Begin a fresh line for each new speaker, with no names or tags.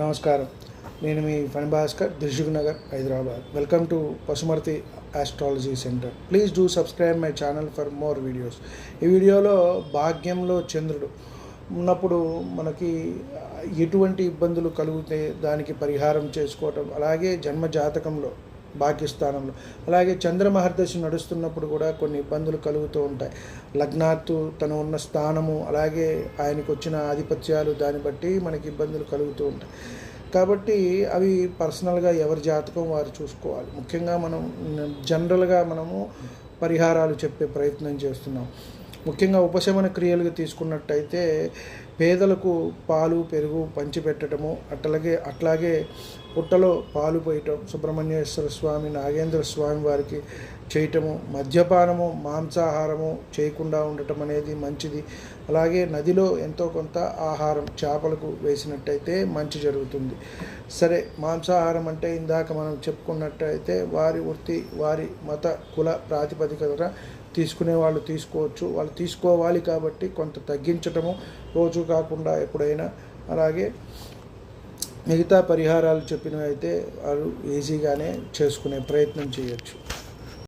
నమస్కారం. నేను మీ Phani Bhaskar Dilsukh Nagar Hyderabad. Welcome to Pasumarthi astrology center please do subscribe my channel for more videos ఈ వీడియోలో భాగ్యంలో చంద్రుడు ఉన్నప్పుడు మనకి ఎటువంటి ఇబ్బందులు కలిగితే దానికి పరిహారం చేసుకోవటం అలాగే జన్మ జాతకంలో భాగ్యస్థానంలో. అలాగే చంద్రమహర్దశి నడుస్తున్నప్పుడు కూడా కొన్ని ఇబ్బందులు కలుగుతూ ఉంటాయి. లగ్నాత్తు తను ఉన్న స్థానము అలాగే ఆయనకు వచ్చిన ఆధిపత్యాలు దాన్ని బట్టి మనకి ఇబ్బందులు కలుగుతూ ఉంటాయి. కాబట్టి అవి పర్సనల్గా ఎవరి జాతకం వారు చూసుకోవాలి. ముఖ్యంగా మనం జనరల్గా మనము పరిహారాలు చెప్పే ప్రయత్నం చేస్తున్నాం. ముఖ్యంగా ఉపశమన క్రియలుగా తీసుకున్నట్టయితే పేదలకు పాలు పెరుగు పంచిపెట్టడము అట్లాగే అట్లాగే పుట్టలో పాలు పోయటం సుబ్రహ్మణ్యేశ్వర స్వామి నాగేంద్ర స్వామి వారికి చేయటము మద్యపానము మాంసాహారము చేయకుండా ఉండటం అనేది మంచిది. అలాగే నదిలో ఎంతో కొంత ఆహారం చేపలకు వేసినట్టయితే మంచి జరుగుతుంది. సరే మాంసాహారం అంటే ఇందాక మనం చెప్పుకున్నట్టయితే వారి వృత్తి వారి మత కుల ప్రాతిపదికన తీసుకునే వాళ్ళు తీసుకోవచ్చు. వాళ్ళు తీసుకోవాలి కాబట్టి కొంత తగ్గించటము రోజు కాకుండా ఎప్పుడైనా. అలాగే మిగతా పరిహారాలు చెప్పినవి అయితే వాళ్ళు ఈజీగానే చేసుకునే ప్రయత్నం చేయొచ్చు.